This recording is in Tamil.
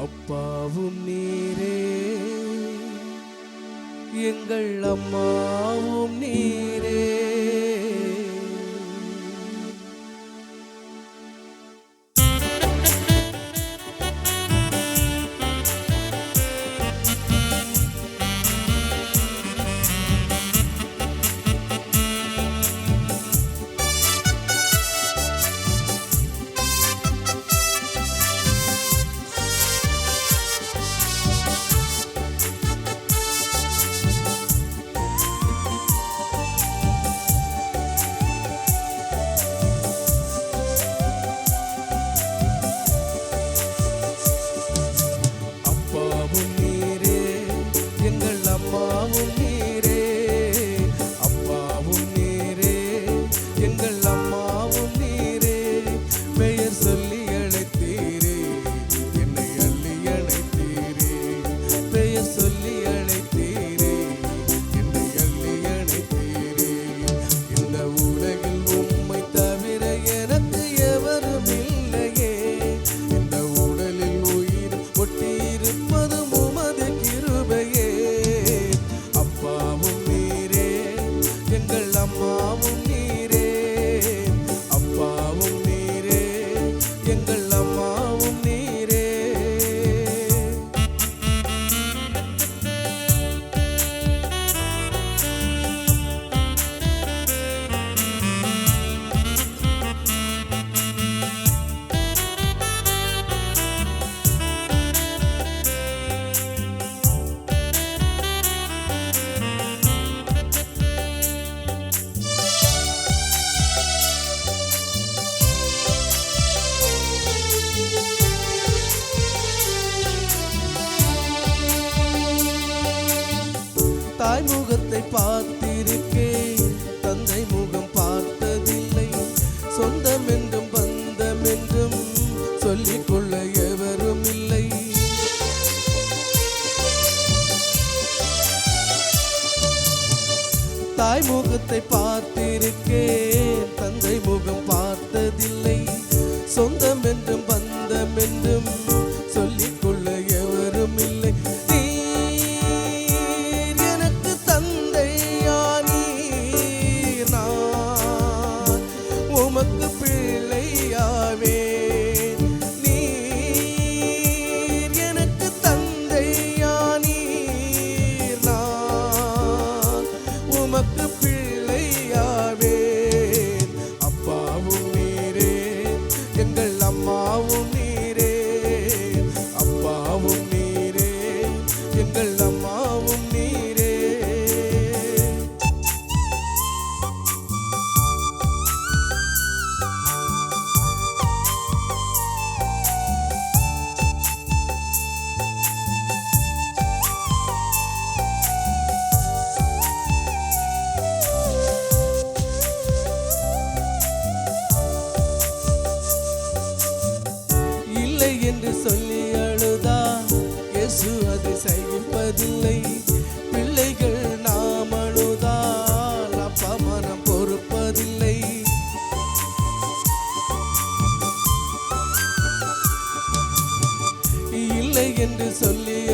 அப்பாவும் நீரே. எங்கள் அம்மாவும் நீரே. தாய் முகத்தை பார்த்திருக்கேன். தந்தை முகம் பார்த்ததில்லை. சொந்தம் என்றும் பந்தம் என்றும் சொல்லிக்கொள்ள எவரும் இல்லை தாய் முகத்தை பார்த்திருக்கேன். மறப்பதில்லை பிள்ளைகள் நாம் அழுதால் அப்பா மனம் பொறுப்பதில்லை. இல்லை என்று சொல்லி